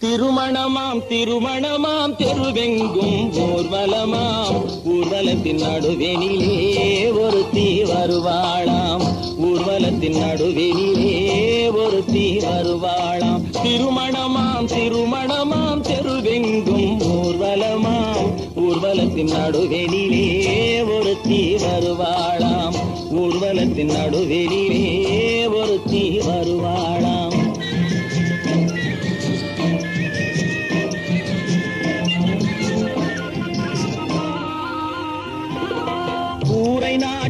திருமணமாம் திருமணமாம் தெருவெங்கும் ஊர்வலமாம் ஊர்வலத்தின் நடுவெனிலே ஒரு தீ வருவாளாம். ஊர்வலத்தின் நடுவெனிலே ஒருத்தி வருவாளாம் திருமணமாம் திருமணமாம் தெருவெங்கும் ஊர்வலமாம். ஊர்வலத்தின் நடுவெனிலே ஒருத்தி வருவாளாம் ஊர்வலத்தின் நடுவெனிலே ஒருத்தி வருவாளாம் கூரை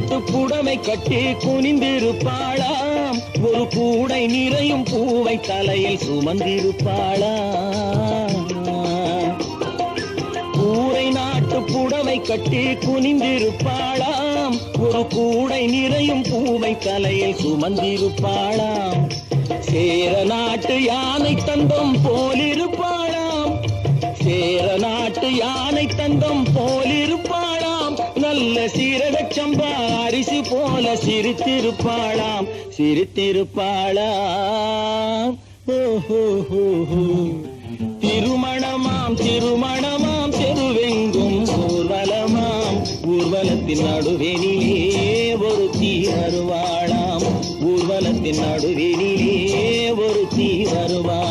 நாட்டு புடமை கட்டி குனிந்திருப்பாளாம். ஒரு கூடை நிறையும் பூவை தலையில் சுமந்திருப்பாளாம். கூரை நாட்டு புடவை கட்டி குனிந்திருப்பாளாம். ஒரு கூடை நிறையும் பூவை தலையில் சுமந்திருப்பாளாம். சேர நாட்டு யானை தந்தம் போலிருப்பாளாம். சேர நாட்டு யானை தந்தம் போல் நல்ல சீரகச் சம்பா அரிசி போல சிரித்திருப்பாளாம் சிரித்திருப்பாளாம் திருமணமாம் திருமணமாம் தெருவெங்கும் ஊர்வலமாம். ஊர்வலத்தின் நடுவெனிலே தீ வருவாளாம் ஊர்வலத்தின் நடுவெனிலே தீ வருவாள்